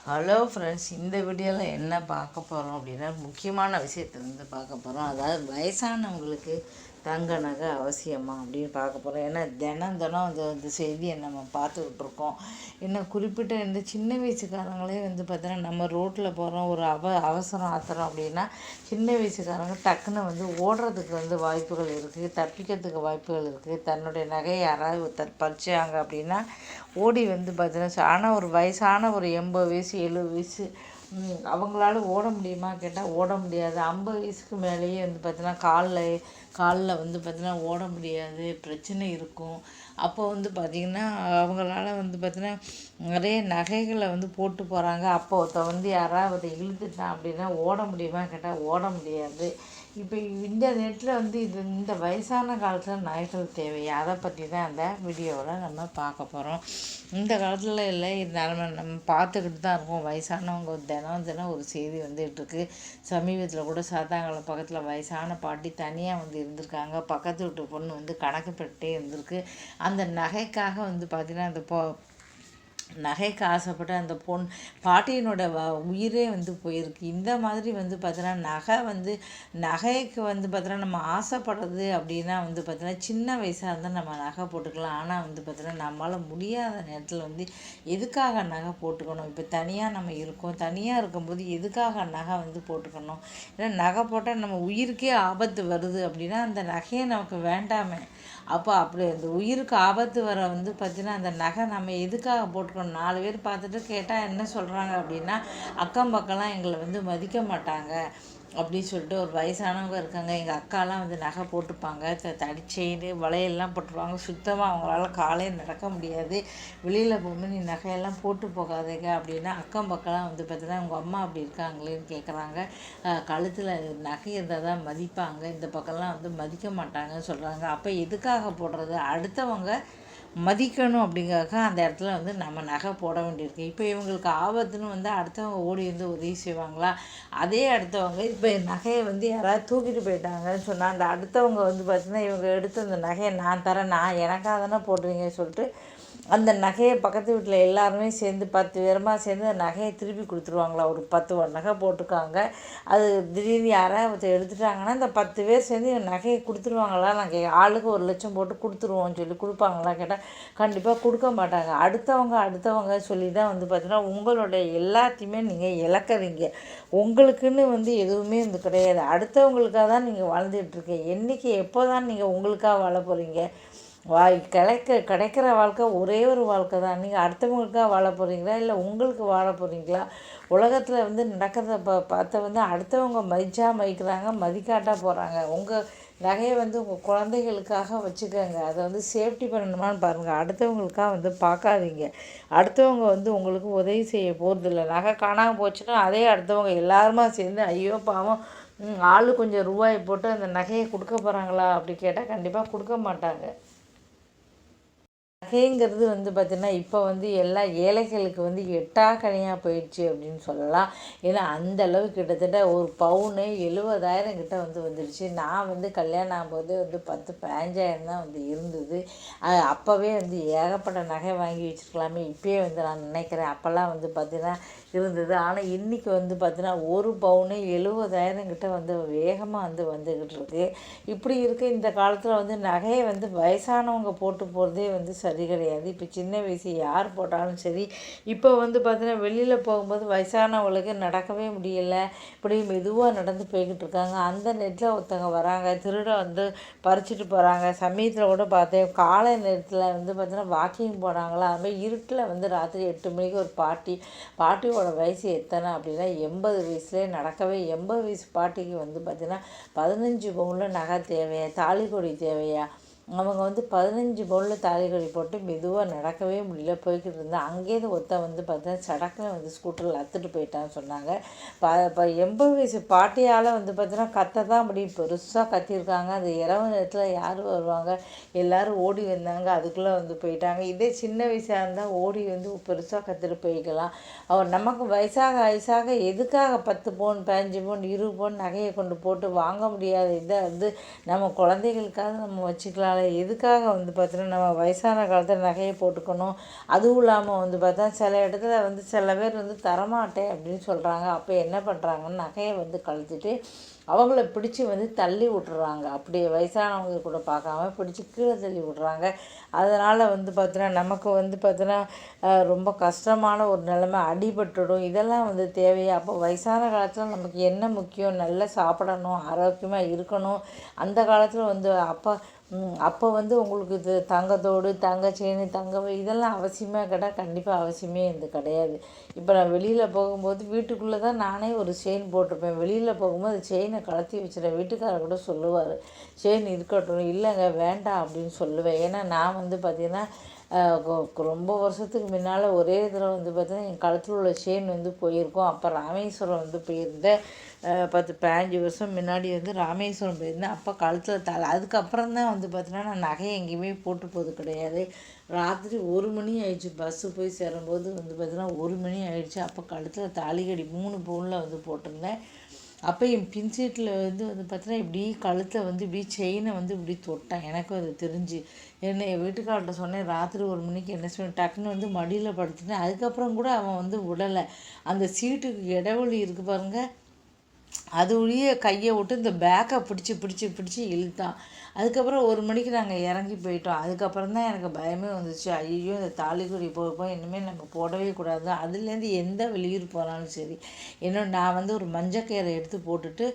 Hello friends இந்த வீடியோவில் என்ன பார்க்க போகிறோம் அப்படின்னா முக்கியமான விஷயத்துலேருந்து வந்து பார்க்க போகிறோம் அதாவது வயசானவங்களுக்கு தங்க நகை அவசியமா அப்படின்னு பார்க்க போகிறோம் ஏன்னா தினம் தினம் அந்த அந்த செய்தியை நம்ம பார்த்துக்கிட்ருக்கோம் ஏன்னா குறிப்பிட்ட இந்த சின்ன வயசுக்காரங்களே வந்து பார்த்தீங்கன்னா நம்ம ரோட்டில் போகிறோம் ஒரு அவ அவசரம் ஆத்திரம் அப்படின்னா சின்ன வயசுக்காரங்க டக்குன்னு வந்து ஓடுறதுக்கு வந்து வாய்ப்புகள் இருக்குது தப்பிக்கிறதுக்கு வாய்ப்புகள் இருக்குது தன்னுடைய நகையை யாராவது ஒருத்தர் பறிச்சாங்க அப்படின்னா ஓடி வந்து பார்த்தீங்கன்னா ஆனால் ஒரு வயசான ஒரு எண்பது வயசு எழுபது வயசு அவங்களால ஓட முடியுமா கேட்டால் ஓட முடியாது. ஐம்பது வயசுக்கு மேலேயே வந்து பார்த்தீங்கன்னா காலில் காலில் வந்து பார்த்தீங்கன்னா ஓட முடியாது பிரச்சனை இருக்கும். அப்போ வந்து பார்த்திங்கன்னா அவங்களால வந்து பார்த்தீங்கன்னா நிறைய நகைகளை வந்து போட்டு போகிறாங்க அப்போ ஒருத்த வந்து யாராவது இழுத்துட்டான் அப்படின்னா ஓட முடியுமா கேட்டால் ஓட முடியாது. இப்போ இந்த நேரத்தில் வந்து இது இந்த வயசான காலத்தில் நகைகள் தேவையா? அதை பற்றி தான் அந்த வீடியோவில் நம்ம பார்க்க போகிறோம் இந்த காலத்தில் இல்லை இருந்தாலும் நம்ம பார்த்துக்கிட்டு தான் இருக்கோம். வயசானவங்க தினம் தினம் ஒரு செய்தி வந்துகிட்ருக்கு சமீபத்தில் கூட சாத்தாங்கலம் பக்கத்தில் வயசான பாட்டி தனியாக வந்து இருந்திருக்காங்க. பக்கத்து வீட்டு பொண்ணு வந்து கணக்கு பெட்டே இருந்திருக்கு. அந்த நகைக்காக வந்து பார்த்திங்கன்னா அந்த போ நகைக்கு ஆசைப்பட்ட அந்த பொன் பாட்டியினோட வ உயிரே வந்து போயிருக்கு. இந்த மாதிரி வந்து பார்த்தீங்கன்னா நகை வந்து நகைக்கு வந்து பார்த்தீங்கன்னா நம்ம ஆசைப்படுறது அப்படின்னா வந்து பார்த்தீங்கன்னா சின்ன வயசாக இருந்தால் நம்ம நகை போட்டுக்கலாம். ஆனால் வந்து பார்த்தீங்கன்னா நம்மளால் முடியாத நேரத்தில் வந்து எதுக்காக நகை போட்டுக்கணும்? இப்போ தனியாக நம்ம இருக்கோம். தனியாக இருக்கும்போது எதுக்காக நகை வந்து போட்டுக்கணும்? ஏன்னா நகை போட்டால் நம்ம உயிருக்கே ஆபத்து வருது அப்படின்னா அந்த நகையை நமக்கு வேண்டாமே. அப்போ அப்படி அந்த உயிருக்கு ஆபத்து வர வந்து பார்த்தீங்கன்னா அந்த நகை நம்ம எதுக்காக போட்டுக்கணும்? நாலு பேர் பார்த்துட்டு கேட்டால் என்ன சொல்கிறாங்க அப்படின்னா அக்கம் பக்கம்லாம் எங்களை வந்து மதிக்க மாட்டாங்க. அப்படின்னு சொல்லிட்டு ஒரு வயசானவங்க இருக்காங்க. எங்கள் அக்காலாம் வந்து நகை போட்டுப்பாங்க. த தடி செயின் வளையெல்லாம் போட்டுருவாங்க. சுத்தமாக அவங்களால காலையில் நடக்க முடியாது. வெளியில் போகும்போது நீ நகையெல்லாம் போட்டு போகாதீங்க அப்படின்னா அக்கம் பக்கம்லாம் வந்து பார்த்தீங்கன்னா உங்கள் அம்மா அப்படி இருக்காங்களேன்னு கேட்குறாங்க கழுத்தில் நகை இருந்தால் தான் மதிப்பாங்க. இந்த பக்கம்லாம் வந்து மதிக்க மாட்டாங்கன்னு சொல்கிறாங்க அப்போ எதுக்காக போடுறது? அடுத்தவங்க மதிக்கணும் அப்படிங்கறதுக்காக அந்த இடத்துல வந்து நம்ம நகை போட வேண்டியிருக்கு. இப்போ இவங்களுக்கு ஆபத்துன்னு வந்து அடுத்தவங்க ஓடி வந்து உதவி செய்வாங்களா? அதே அடுத்தவங்க இப்போ நகையை வந்து யாராவது தூக்கிட்டு போயிட்டாங்கன்னு சொன்னால் அந்த அடுத்தவங்க வந்து பார்த்திங்கன்னா இவங்க எடுத்து அந்த நகையை நான் தரேன் நான் எனக்காக தானே போடுறீங்கன்னு சொல்லிட்டு அந்த நகையை பக்கத்து வீட்டில் எல்லாருமே சேர்ந்து பத்து பேரமாக சேர்ந்து அந்த நகையை திருப்பி கொடுத்துருவாங்களா? ஒரு பத்து ஒரு நகை போட்டிருக்காங்க. அது திடீர்னு யாராவது எடுத்துட்டாங்கன்னா இந்த பத்து பேர் சேர்ந்து என் நகையை கொடுத்துருவாங்களா? நாங்கள் ஆளுக்கு ஒரு லட்சம் போட்டு கொடுத்துருவோம்னு சொல்லி கொடுப்பாங்களா கேட்டால் கண்டிப்பாக கொடுக்க மாட்டாங்க. அடுத்தவங்க அடுத்தவங்க சொல்லி தான் வந்து பார்த்தீங்கன்னா உங்களுடைய எல்லாத்தையுமே நீங்கள் இழக்கிறீங்க. உங்களுக்குன்னு வந்து எதுவுமே வந்து கிடையாது. அடுத்தவங்களுக்காக தான் நீங்கள் வாழ்ந்துட்டுருக்கீங்க என்றைக்கு எப்போ தான் நீங்கள் உங்களுக்காக வாழ போகிறீங்க வாய் கிடைக்க கிடைக்கிற வாழ்க்கை ஒரே ஒரு வாழ்க்கை தான். நீங்கள் அடுத்தவங்களுக்காக வாழ போகிறீங்களா இல்லை உங்களுக்கு வாழ போகிறீங்களா உலகத்தில் வந்து நடக்கிறத ப பார்த்த வந்து அடுத்தவங்க மதிச்சா மதிக்கிறாங்க மதிக்காட்டாக போகிறாங்க உங்கள் நகையை வந்து உங்கள் குழந்தைகளுக்காக வச்சுக்கோங்க. அதை வந்து சேஃப்டி பண்ணணுமான்னு பாருங்கள் அடுத்தவங்களுக்காக வந்து பார்க்காதீங்க. அடுத்தவங்க வந்து உங்களுக்கு உதவி செய்ய போகிறதில்ல நகை காணாமல் போச்சுன்னா அதே அடுத்தவங்க எல்லாருமா சேர்ந்து ஐயோ பாவம் ஆள் கொஞ்சம் ரூபாய் போட்டு அந்த நகையை கொடுக்க போகிறாங்களா அப்படி கேட்டால் கண்டிப்பாக கொடுக்க மாட்டாங்க. நகைங்கிறது வந்து பார்த்திங்கன்னா இப்போ வந்து எல்லா ஏழைகளுக்கு வந்து எட்டா கனியாக போயிடுச்சு அப்படின்னு சொல்லலாம். ஏன்னா அந்த அளவு கிட்டத்தட்ட ஒரு பவுனு எழுபதாயிரம் கிட்ட வந்து வந்துடுச்சு. நான் வந்து கல்யாணம் ஆகும்போது வந்து பத்து பதினஞ்சாயிரம் தான் வந்து இருந்தது. அது அப்போவே வந்து ஏகப்பட்ட நகை வாங்கி வச்சுருக்கலாமே. இப்போயே வந்து நான் நினைக்கிறேன். அப்போல்லாம் வந்து பார்த்திங்கன்னா இருந்தது. ஆனால் இன்றைக்கி வந்து பார்த்திங்கன்னா ஒரு பவுனு எழுபதாயிரம் கிட்ட வந்து வேகமாக வந்து வந்துக்கிட்டு இருக்கு. இப்படி இருக்க இந்த காலத்தில் வந்து நகையை வந்து வயசானவங்க போட்டு போகிறதே வந்து சரி கிடையாது இப்போ சின்ன வயசு யார் போட்டாலும் சரி இப்போ வந்து பார்த்தீங்கன்னா வெளியில் போகும்போது வயசானவங்களுக்கு நடக்கவே முடியல. இப்படி மெதுவாக நடந்து போய்கிட்டு இருக்காங்க. அந்த நேரத்தில் ஒருத்தவங்க வராங்க திருட வந்து பறிச்சுட்டு போகிறாங்க சமயத்தில் கூட பார்த்தேன் காலை நேரத்தில் வந்து பார்த்தீங்கன்னா வாக்கிங் போனாங்களா? அது மாதிரி இருட்டில் வந்து ராத்திரி எட்டு மணிக்கு ஒரு பாட்டி பாட்டியோட வயசு எத்தனை அப்படின்னா எண்பது வயசுலேயே நடக்கவே எண்பது வயசு பாட்டிக்கு வந்து பார்த்தீங்கன்னா பதினஞ்சு பவுனில் நகை தேவையா தாலிக்கொடி தேவையா? அவங்க வந்து பதினஞ்சு பவுலில் தாலிக்கொடி போட்டு மெதுவாக நடக்கவே முடியல. போய்கிட்டு இருந்தா அங்கேயிருந்து ஒருத்த வந்து பார்த்தீங்கன்னா சடக்குன்னு வந்து ஸ்கூட்டரில் அத்துட்டு போயிட்டான்னு சொன்னாங்க. ப இப்போ எண்பது வயசு பாட்டியால் வந்து பார்த்தீங்கன்னா கத்த தான் அப்படி பெருசாக கத்தியிருக்காங்க அந்த இரவு நேரத்தில் யார் வருவாங்க? எல்லோரும் ஓடி வந்தாங்க. அதுக்குள்ளே வந்து போயிட்டாங்க. இதே சின்ன வயசாக இருந்தால் ஓடி வந்து பெருசாக கத்திட்டு போய்க்கலாம். அவர் நமக்கு வயசாக வயசாக எதுக்காக பத்து பவுன் பதினஞ்சு பவுன் இருபது பவுன் நகையை கொண்டு போட்டு வாங்க முடியாத இதை வந்து நம்ம குழந்தைகளுக்காக நம்ம வச்சுக்கலாம் எதுக்காக வந்து பார்த்தோன்னா நம்ம வயசான காலத்தில் நகையை போட்டுக்கணும். அதுவும் இல்லாமல் வந்து பார்த்தா சில இடத்துல வந்து சில பேர் வந்து தரமாட்டேன் அப்படின்னு சொல்கிறாங்க அப்போ என்ன பண்ணுறாங்கன்னு நகையை வந்து கழட்டிட்டு அவங்கள பிடிச்சி வந்து தள்ளி விட்டுறாங்க. அப்படி வயசானவங்க கூட பார்க்காம பிடிச்சி கீழே தள்ளி விட்றாங்க அதனால் வந்து பார்த்தோன்னா நமக்கு வந்து பார்த்தோன்னா ரொம்ப கஷ்டமான ஒரு நிலைமை அடிபட்டுடும். இதெல்லாம் வந்து தேவையா? அப்போ வயசான காலத்தில் நமக்கு என்ன முக்கியம்? நல்லா சாப்பிடணும் ஆரோக்கியமாக இருக்கணும். அந்த காலத்தில் வந்து அப்பா அப்போ வந்து உங்களுக்கு இது தங்கத்தோடு தங்க செயின் தங்க இதெல்லாம் அவசியமாக கேட்டால் கண்டிப்பாக அவசியமே இது கிடையாது. இப்போ நான் வெளியில் போகும்போது வீட்டுக்குள்ளே தான் நானே ஒரு செயின் போட்டிருப்பேன். வெளியில் போகும்போது செயினை கலத்தி வச்சுருவேன் வீட்டுக்காரர் கூட சொல்லுவார் செயின் இருக்கட்டும் இல்லைங்க வேண்டாம் அப்படின்னு சொல்லுவேன். ஏன்னா நான் வந்து பார்த்திங்கன்னா ரொம்ப வருஷத்துக்கு முன்னால் ஒரே இதில் வந்து பார்த்தீங்கன்னா என் கழுத்தில் உள்ள செயின் வந்து போயிருக்கோம். அப்போ ராமேஸ்வரம் வந்து போயிருந்தேன். பத்து பதினஞ்சு வருஷம் முன்னாடி வந்து ராமேஸ்வரம் போயிருந்தேன். அப்போ கழுத்தில் தலை அதுக்கப்புறம் தான் வந்து பார்த்தீங்கன்னா நான் நகையை எங்கேயுமே போட்டு போகிறது கிடையாது. ராத்திரி ஒரு மணி ஆயிடுச்சு. பஸ்ஸு போய் சேரும்போது வந்து பார்த்தீங்கன்னா ஒரு மணி ஆயிடுச்சு. அப்போ கழுத்தில் தாலிகடி மூணு பவுனில் வந்து போட்டிருந்தேன். அப்போ என் பின் சீட்டில் வந்து வந்து பார்த்தீங்கன்னா இப்படி கழுத்தை வந்து இப்படி செயினை வந்து இப்படி தொட்டேன். எனக்கும் அது தெரிஞ்சு. என்ன என் வீட்டுக்கார்ட்ட சொன்னேன் ராத்திரி ஒரு மணிக்கு என்ன சொன்னேன் டக்குன்னு வந்து மடியில் படுத்துட்டேன். அதுக்கப்புறம் கூட அவன் வந்து விடலை. அந்த சீட்டுக்கு இடைவெளி இருக்குது பாருங்கள் அது ஒழிய கையை விட்டு இந்த பேக்கை பிடிச்சி பிடிச்சி பிடிச்சி இழுத்தான். அதுக்கப்புறம் ஒரு மணிக்கு நாங்கள் இறங்கி போயிட்டோம். அதுக்கப்புறம் தான் எனக்கு பயமே வந்துச்சு. ஐயோ இந்த தாலிக்குடி போய் இனிமேல் நம்ம போடவே கூடாது. அதுலேருந்து எந்த வெளியூர் போனாலும் சரி என்னோட நான் வந்து ஒரு மஞ்சக்கீரை எடுத்து போட்டுட்டு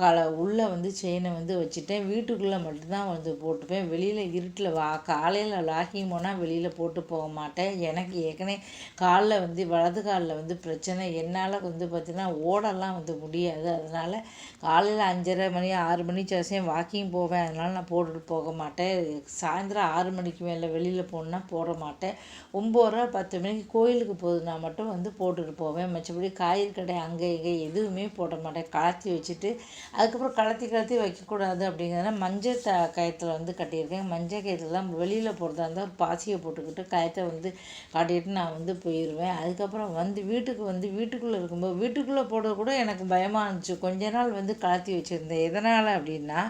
கல உள்ளே வந்து செயினை வந்து வச்சுட்டேன். வீட்டுக்குள்ளே மட்டும்தான் வந்து போட்டுப்பேன். வெளியில் இருட்டில் வா காலையில் லாக்கிங் போனால் வெளியில் போட்டு போக மாட்டேன். எனக்கு ஏற்கனவே காலில் வந்து வலது காலில் வந்து பிரச்சனை. என்னால் வந்து பார்த்திங்கன்னா ஓடலாம் வந்து முடியாது. அதனால் காலையில் அஞ்சரை மணி ஆறு மணி சாசையும் வாக்கிங் போவேன். அதனால் நான் போட்டுட்டு போக மாட்டேன். சாயந்தரம் ஆறு மணிக்கு மேலே வெளியில் போகணுன்னா போட மாட்டேன். ஒம்பது பத்து மணிக்கு கோயிலுக்கு போகுதுன்னா மட்டும் வந்து போட்டுட்டு போவேன். மற்றபடி காய்கறி கடை அங்கே இங்கே எதுவுமே போட மாட்டேன். கலத்தி வச்சுட்டு வச்சுட்டு அதுக்கப்புறம் கலத்தி கலத்தி வைக்கக்கூடாது அப்படிங்கிறதுனால மஞ்சள் த கயத்தில் வந்து கட்டியிருக்கேன். மஞ்சள் கயத்துலலாம் வெளியில் போகிறதா இருந்தால் ஒரு பாசியை போட்டுக்கிட்டு கயத்தை வந்து காட்டிட்டு நான் வந்து போயிடுவேன் அதுக்கப்புறம் வந்து வீட்டுக்கு வந்து வீட்டுக்குள்ளே இருக்கும்போது வீட்டுக்குள்ளே போட கூட எனக்கு பயமாக இருந்துச்சு. கொஞ்ச நாள் வந்து கலத்தி வச்சுருந்தேன். எதனால் அப்படின்னா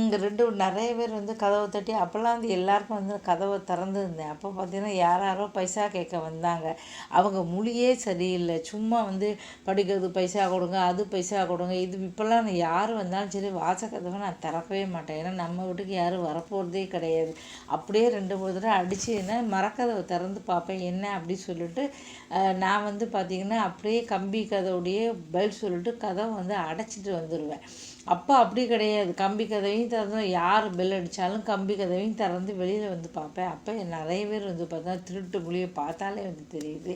இங்கே ரெண்டு நிறைய பேர் வந்து கதவை தட்டி அப்போல்லாம் வந்து எல்லாருக்கும் வந்து கதவை திறந்துருந்தேன். அப்போ பார்த்தீங்கன்னா யார் யாரோ பைசா கேட்க வந்தாங்க. அவங்க மொழியே சரியில்லை. சும்மா வந்து படிக்கிறது பைசா கொடுங்க அது பைசா கொடுங்க இது இப்போ இப்போல்லாம் யார் வந்தாலும் சரி வாசக்கதவை நான் திறக்கவே மாட்டேன். ஏன்னா நம்ம வீட்டுக்கு யாரும் வரப்போகிறதே கிடையாது. அப்படியே ரெண்டு மூணு தடவை அடிச்சுன்னா மரக்கதவை திறந்து பார்ப்பேன். என்ன அப்படி சொல்லிட்டு நான் வந்து பார்த்திங்கன்னா அப்படியே கம்பி கதவுடையே பதில் சொல்லிட்டு கதவை வந்து அடைச்சிட்டு வந்துடுவேன் அப்போ அப்படி கிடையாது. கம்பி கதவையும் திறந்து யார் பெல் அடித்தாலும் கம்பி கதவையும் திறந்து வெளியில் வந்து பார்ப்பேன். அப்போ நிறைய பேர் வந்து பார்த்தா திருட்டு புளியை பார்த்தாலே வந்து தெரியுது.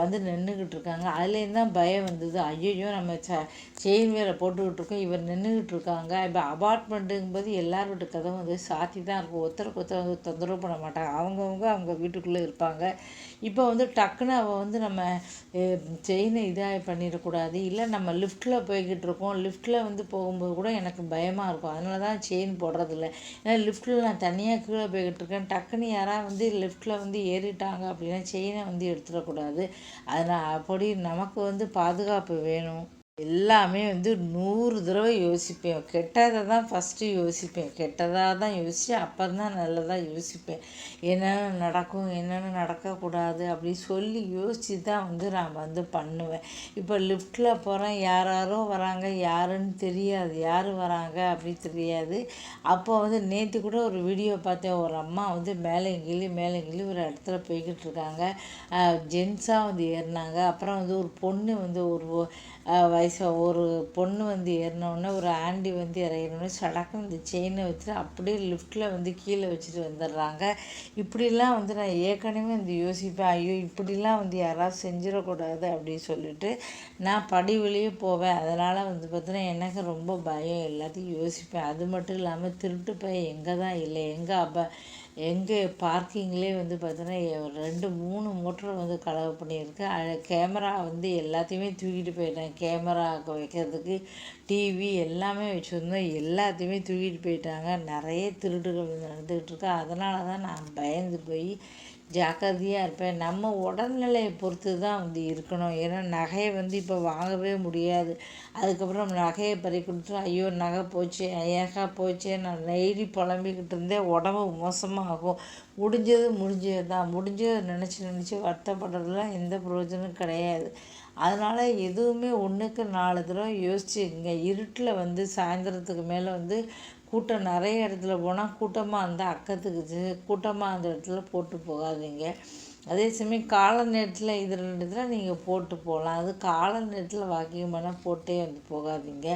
வந்து நின்றுக்கிட்டு இருக்காங்க. அதுலேருந்து தான் பயம் வந்தது. ஐயோ நம்ம ச செயின் வேலை போட்டுக்கிட்டு இருக்கோம். இவர் நின்றுக்கிட்டு இருக்காங்க. இப்போ அபார்ட்மெண்ட்டுங்கும்போது எல்லார் வீட்டு கதவும் வந்து சாத்தி தான் இருக்கும். ஒருத்தருக்கு ஒருத்தர் வந்து தொந்தரவு பண்ண மாட்டாங்க. அவங்கவுங்க அவங்க வீட்டுக்குள்ளே இருப்பாங்க. இப்போ வந்து டக்குன்னு வந்து நம்ம செயினை இதாக பண்ணிடக்கூடாது. இல்லை நம்ம லிஃப்ட்டில் போய்கிட்டு இருக்கோம் லிஃப்ட்டில் வந்து போகும்போது கூட எனக்கு பயமாக இருக்கும். அதனால தான் செயின் போடுறதில்ல. ஏன்னா லிஃப்ட்டில் நான் தனியாக கீழே போய்கிட்டு இருக்கேன் டக்குன்னு யாராவது வந்து லிஃப்ட்டில் வந்து ஏறிட்டாங்க அப்படின்னா செயினை வந்து எடுத்துடக்கூடாது. அதனால் அப்படி நமக்கு வந்து பாதுகாப்பு வேணும். எல்லாமே வந்து நூறு தடவை யோசிப்பேன். கெட்டதை தான் ஃபஸ்ட்டு யோசிப்பேன். கெட்டதாக தான் யோசித்து அப்போ தான் நல்லதாக யோசிப்பேன். என்னென்ன நடக்கும் என்னென்ன நடக்கக்கூடாது அப்படி சொல்லி யோசித்து தான் வந்து நான் வந்து பண்ணுவேன். இப்போ லிஃப்ட்டில் போகிறேன் யார் யாரோ வராங்க. யாருன்னு தெரியாது. யார் வராங்க அப்படி தெரியாது. அப்போ வந்து நேற்று கூட ஒரு வீடியோ பார்த்தேன். ஒரு அம்மா வந்து மேலே கிளி மேலே கிளி ஒரு இடத்துல போய்கிட்டு இருக்காங்க. ஜென்ஸாக வந்து ஏறினாங்க. அப்புறம் வந்து ஒரு பொண்ணு வந்து ஒரு வயசு ஒரு பொண்ணு வந்து ஏறினோடனே ஒரு ஆண்டி வந்து இறங்கினோடனே சடக்குன்னு இந்த செயினை வச்சுட்டு அப்படியே லிஃப்ட்டில் வந்து கீழே வச்சுட்டு வந்துடுறாங்க. இப்படிலாம் வந்து நான் ஏற்கனவே வந்து யோசிப்பேன். ஐயோ இப்படிலாம் வந்து யாராவது செஞ்சிடக்கூடாது அப்படின்னு சொல்லிட்டு நான் படி வெளியே போவேன். அதனால் வந்து பார்த்தீங்கன்னா எனக்கு ரொம்ப பயம் எல்லாத்தையும் யோசிப்பேன். அது மட்டும் இல்லாமல் திருட்டு பையன் எங்கே தான் இல்லை எங்கே அப்போ எங்கே பார்க்கிங்லேயே வந்து பார்த்தோன்னா ரெண்டு மூணு மோட்டர் வந்து களவு பண்ணியிருக்கேன் கேமரா வந்து எல்லாத்தையுமே தூக்கிட்டு போயிட்டேன் கேமரா வைக்கிறதுக்கு டிவி எல்லாமே வச்சுருந்தோம். எல்லாத்தையுமே தூக்கிட்டு போயிட்டாங்க. நிறைய திருடுகள் நடந்துக்கிட்டு இருக்கு. அதனால தான் நான் பயந்து போய் ஜாக்கிரதையாக இருப்பேன். நம்ம உடல்நிலையை பொறுத்து தான் வந்து இருக்கணும். ஏன்னா நகையை வந்து இப்போ வாங்கவே முடியாது. அதுக்கப்புறம் நகையை பறி கொடுத்து ஐயோ நகை போச்சு ஐயாக்கா போச்சு நான் டெய்லி புலம்பிக்கிட்டு இருந்தேன். உடம்பு மோசமாகும். முடிஞ்சது முடிஞ்சது தான் முடிஞ்சதை நினச்சி நினச்சி வருத்தப்படுறதுலாம் எந்த பிரயோஜனம் கிடையாது. அதனால் எதுவுமே ஒன்றுக்கு நாலு தடவை யோசிச்சுங்க இருட்டில் வந்து சாயந்தரத்துக்கு மேலே வந்து கூட்டம் நிறைய இடத்துல போனால் கூட்டமாக இருந்தால் அக்கத்துக்கு கூட்டமாக அந்த இடத்துல போட்டு போகாதீங்க. அதே சமயம் காலை நேரத்தில் இது ரெண்டு இதில் நீங்கள் போட்டு போகலாம் அது காலை நேரத்தில் வாக்கிங் பண்ணால் போட்டே வந்து போகாதீங்க.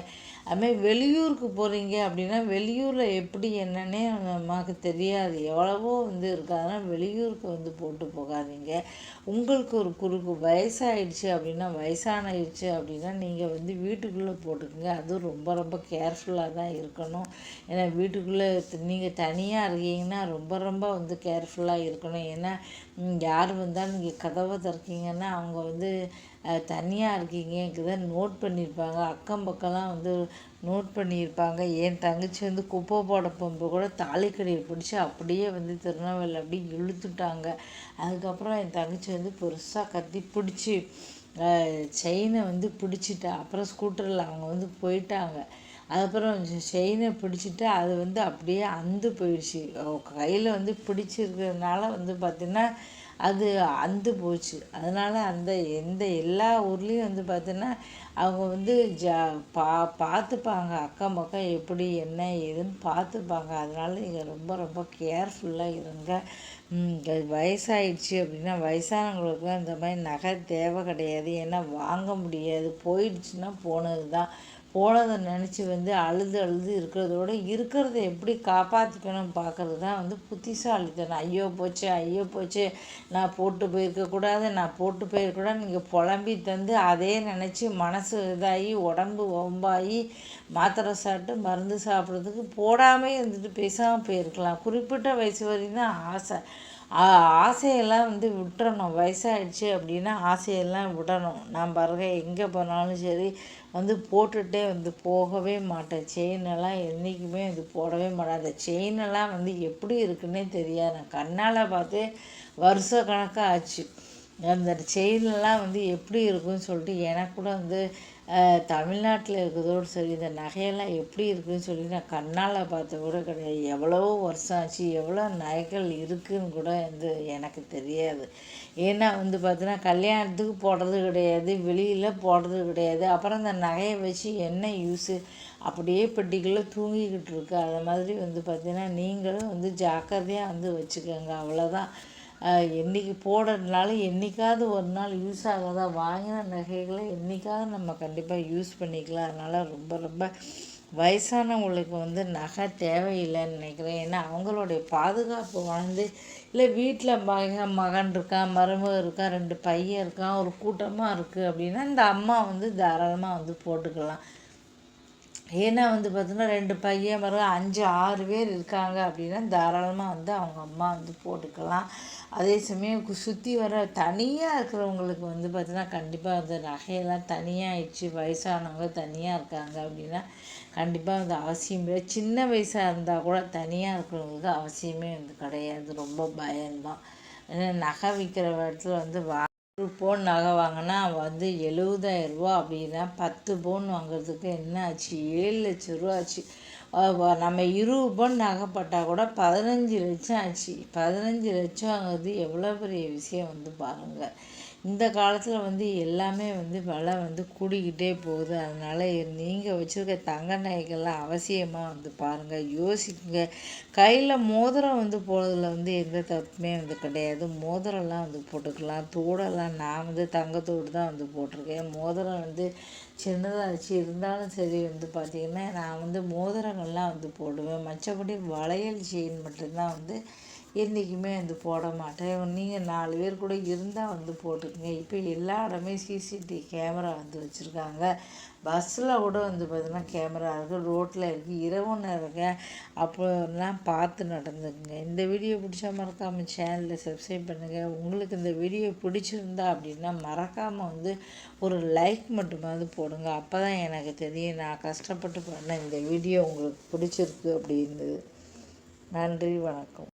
அதுமாதிரி வெளியூருக்கு போகிறீங்க அப்படின்னா வெளியூரில் எப்படி என்னன்னே நமக்கு தெரியாது. எவ்வளவோ வந்து இருக்குது அதனால் வெளியூருக்கு வந்து போட்டு போகாதீங்க. உங்களுக்கு ஒரு குறுக்கு வயசாகிடுச்சு அப்படின்னா வயசானாயிடுச்சு அப்படின்னா நீங்கள் வந்து வீட்டுக்குள்ளே போட்டுக்கோங்க. அதுவும் ரொம்ப ரொம்ப கேர்ஃபுல்லாக தான் இருக்கணும். ஏன்னா வீட்டுக்குள்ளே நீங்கள் தனியாக இருக்கீங்கன்னா ரொம்ப ரொம்ப வந்து கேர்ஃபுல்லாக இருக்கணும். ஏன்னா யார் வந்தாலும் நீங்கள் கதவை திறக்கீங்கன்னா அவங்க வந்து தனியாக இருக்கீங்கங்கிறத நோட் பண்ணியிருப்பாங்க. அக்கம் பக்கம்லாம் வந்து நோட் பண்ணியிருப்பாங்க. என் தங்கச்சி வந்து குப்பை போட போகும்போது கூட தாலிக்கடியை பிடிச்சி அப்படியே வந்து திருநெல்வேலி அப்படியே இழுத்துட்டாங்க. அதுக்கப்புறம் என் தங்கச்சி வந்து பெருசாக கத்தி பிடிச்சி செயினை வந்து பிடிச்சிட்டா. அப்புறம் ஸ்கூட்டரில் அவங்க வந்து போயிட்டாங்க. அதுக்கப்புறம் செயினை பிடிச்சிட்டு அது வந்து அப்படியே அந்து போயிடுச்சு. கையில் வந்து பிடிச்சிருக்கிறதுனால வந்து பார்த்திங்கன்னா அது அந்து போச்சு. அதனால் அந்த எந்த எல்லா ஊர்லேயும் வந்து பார்த்தோன்னா அவங்க வந்து ஜா பா பார்த்துப்பாங்க அக்கம் பக்கம் எப்படி என்ன ஏதுன்னு பார்த்துப்பாங்க அதனால் நீங்கள் ரொம்ப ரொம்ப கேர்ஃபுல்லாக இருங்க. வயசாயிடுச்சு அப்படின்னா வயசானவங்களுக்குலாம் இந்த மாதிரி நகை தேவை கிடையாது. ஏன்னா வாங்க முடியாது. போயிடுச்சுன்னா போனது தான் போனதை நினச்சி வந்து அழுது அழுது இருக்கிறதோட இருக்கிறத எப்படி காப்பாற்றிக்கணும் பார்க்குறது தான் வந்து புத்திசாலித்தனம். ஐயோ போச்சு ஐயோ போச்சு நான் போட்டு போயிருக்கக்கூடாது நான் போட்டு போயிருக்கூடாது நீங்கள் புலம்பி தந்து அதே நினச்சி மனசு இதாகி உடம்பு ஒம்பாகி மாத்திரை சாப்பிட்டு மருந்து சாப்பிட்றதுக்கு போடாமே இருந்துட்டு பேசாமல் போயிருக்கலாம். குறிப்பிட்ட வயசு வரையும் தான் ஆசை. ஆசையெல்லாம் வந்து விட்டுறணும். வயசாகிடுச்சு அப்படின்னா ஆசையெல்லாம் விடணும். நான் பாருங்க எங்கே போனாலும் சரி வந்து போட்டுகிட்டே வந்து போகவே மாட்டேன். செயினெல்லாம் என்றைக்குமே வந்து போடவே மாட்டேன். அந்த செயினெல்லாம் வந்து எப்படி இருக்குன்னே தெரியாது. நான் கண்ணால் பார்த்து வருஷ கணக்காக ஆச்சு. அந்த செயின்லாம் வந்து எப்படி இருக்குன்னு சொல்லிட்டு எனக்கு கூட வந்து தமிழ்நாட்டில் இருக்கிறதோடு சரி இந்த நகையெல்லாம் எப்படி இருக்குதுன்னு சொல்லி நான் கண்ணால் பார்த்த கூட கிடையாது. எவ்வளோ வருஷம் ஆச்சு எவ்வளோ நகைகள் இருக்குதுன்னு கூட வந்து எனக்கு தெரியாது. ஏன்னா வந்து பார்த்தீங்கன்னா கல்யாணத்துக்கு போடுறது கிடையாது வெளியில் போடுறது கிடையாது. அப்புறம் அந்த நகையை வச்சு என்ன யூஸு அப்படியே பெட்டிக்குள்ளே தூங்கிக்கிட்டு இருக்கு. அது மாதிரி வந்து பார்த்திங்கன்னா நீங்களும் வந்து ஜாக்கிரதையாக வந்து வச்சுக்கோங்க. அவ்வளோதான் என்றைக்கு போடுறதுனால என்றைக்காவது ஒரு நாள் யூஸ் ஆகாதா? வாங்கின நகைகளை என்றைக்காவது நம்ம கண்டிப்பாக யூஸ் பண்ணிக்கலாம். அதனால் ரொம்ப ரொம்ப வயசானவங்களுக்கு வந்து நகை தேவையில்லைன்னு நினைக்கிறேன். ஏன்னா அவங்களுடைய பாதுகாப்பு வாழ்ந்து இல்லை வீட்டில் மகன் மகன் இருக்கான் மருமக இருக்கான் ரெண்டு பையன் இருக்கான் ஒரு கூட்டமாக இருக்குது அப்படின்னா இந்த அம்மா வந்து தாராளமாக வந்து போட்டுக்கலாம். ஏன்னா வந்து பார்த்திங்கன்னா ரெண்டு பையன் மருமக அஞ்சு ஆறு பேர் இருக்காங்க அப்படின்னா தாராளமாக வந்து அவங்க அம்மா வந்து போட்டுக்கலாம். அதே சமயம் சுற்றி வர தனியாக இருக்கிறவங்களுக்கு வந்து பார்த்திங்கன்னா கண்டிப்பாக அந்த நகையெல்லாம் தனியாக ஆயிடுச்சு வயசானவங்க தனியாக இருக்காங்க அப்படின்னா கண்டிப்பாக வந்து அவசியம் இல்லை. சின்ன வயசாக இருந்தால் கூட தனியாக இருக்கிறவங்களுக்கு அவசியமே வந்து கிடையாது. ரொம்ப பயம்தான். ஏன்னா நகை விற்கிற இடத்துல வந்து வா ஒரு பவுன் நகை வாங்கினா வந்து எழுபதாயிரரூபா அப்படின்னா பத்து பவுன் வாங்குறதுக்கு என்ன ஆச்சு? ஏழு லட்ச ரூபா ஆச்சு. நம்ம இருபது பவுன் நகைப்பட்டால் கூட பதினஞ்சு லட்சம் ஆச்சு. பதினஞ்சு லட்சங்கிறது எவ்வளோ பெரிய விஷயம் வந்து பாருங்கள் இந்த காலத்தில் வந்து எல்லாமே வந்து விலை வந்து கூடிக்கிட்டே போகுது. அதனால் நீங்கள் வச்சுருக்க தங்க நகைகள்லாம் அவசியமாக வந்து பாருங்கள் யோசிக்குங்க. கையில் மோதிரம் வந்து போடுறதுல வந்து எந்த தப்புமே வந்து கிடையாது. மோதிரம்லாம் வந்து போட்டுக்கலாம். தோடெல்லாம் நான் வந்து தங்கத்தோடு தான் வந்து போட்டிருக்கேன். மோதிரம் வந்து சின்னதாக வச்சு இருந்தாலும் சரி வந்து பார்த்திங்கன்னா நான் வந்து மோதிரங்கள்லாம் வந்து போடுவேன். மற்றபடி வளையல் செயின் மட்டும்தான் வந்து என்றைக்குமே வந்து போட மாட்டேன் நீங்கள் நாலு பேர் கூட இருந்தால் வந்து போட்டுக்கங்க. இப்போ எல்லா இடமே சிசிடிவி கேமரா வந்து வச்சுருக்காங்க. பஸ்ஸில் கூட வந்து பார்த்திங்கன்னா கேமரா இருக்குது ரோட்டில் இருக்குது இரவு நேரம் அப்போலாம் பார்த்து நடந்துக்குங்க. இந்த வீடியோ பிடிச்சா மறக்காமல் சேனலில் சப்ஸ்கிரைப் பண்ணுங்கள் உங்களுக்கு இந்த வீடியோ பிடிச்சிருந்தா அப்படின்னா மறக்காமல் வந்து ஒரு லைக் மட்டுமாவது போடுங்க. அப்போ தான் எனக்கு தெரியும் நான் கஷ்டப்பட்டு பண்ண இந்த வீடியோ உங்களுக்கு பிடிச்சிருக்கு அப்படின்னு நன்றி வணக்கம்.